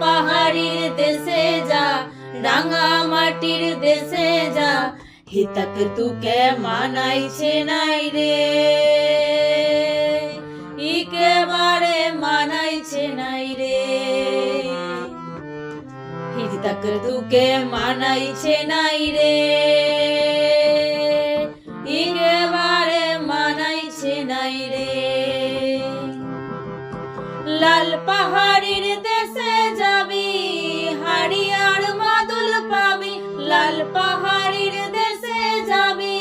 পাহাড়ির দেশে যা রাঙা মাটির দেশে যা হিতক তুকে মানাইছে নাই রে। একেবারে মানাইছে নাই রে। হিতক তুকে মানাইছে নাই রে। লাল পাহাড়ির দেশে যাবি, হাড়িয়ার মাদুল পাবি। লাল পাহাড়ির দেশে যাবি,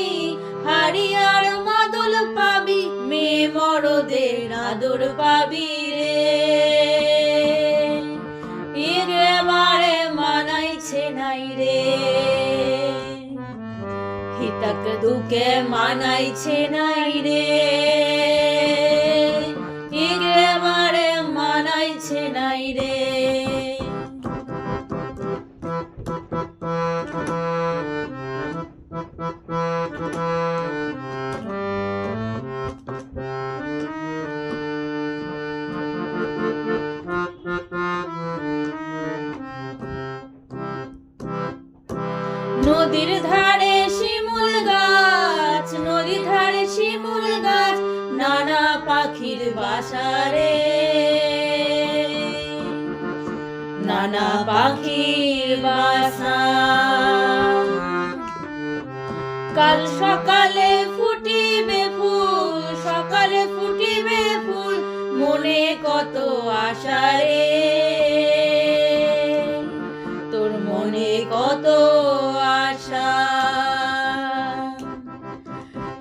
হাড়িয়ার মাদুল পাবি। মেয়ে মরদের আদর পাবি রে। একেবারে মানাইছে নাই রে। হিতক দুকে মানাইছে নাই রে। নদীর ধারে শিমুল গাছ নদীর ধারে শিমুল গাছ নানা পাখির বাসারে। নানা পাখির বাসা। কাল সকালে ফুটিবে ফুল, সকালে ফুটিবে ফুল, মনে কত আশা রে। তোর মনে কত আশা।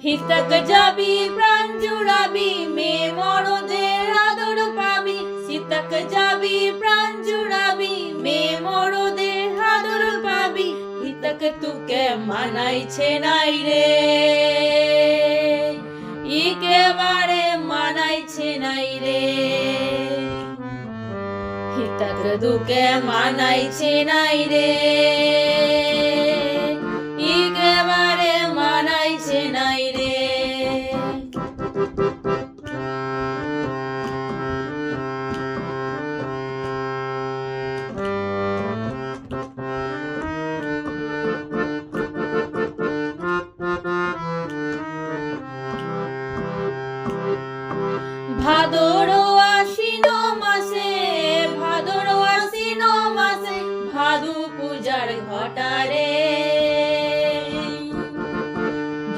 হিতক যাবি, প্রাণ জুড়াবি, মেয়ে মরদের আদর পাবি। সীতক যাবি, প্রাণ হিতক তুকে মানাইছে নাই রে। একেবারে মানাইছে নাই রে। হিতক দুকে মানাইছে নাই রে। ভাদর আশ্বিন মাসে ভাদর আশ্বিন মাসে ভাদু পূজার ঘটারে।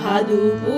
ভাদু পূজা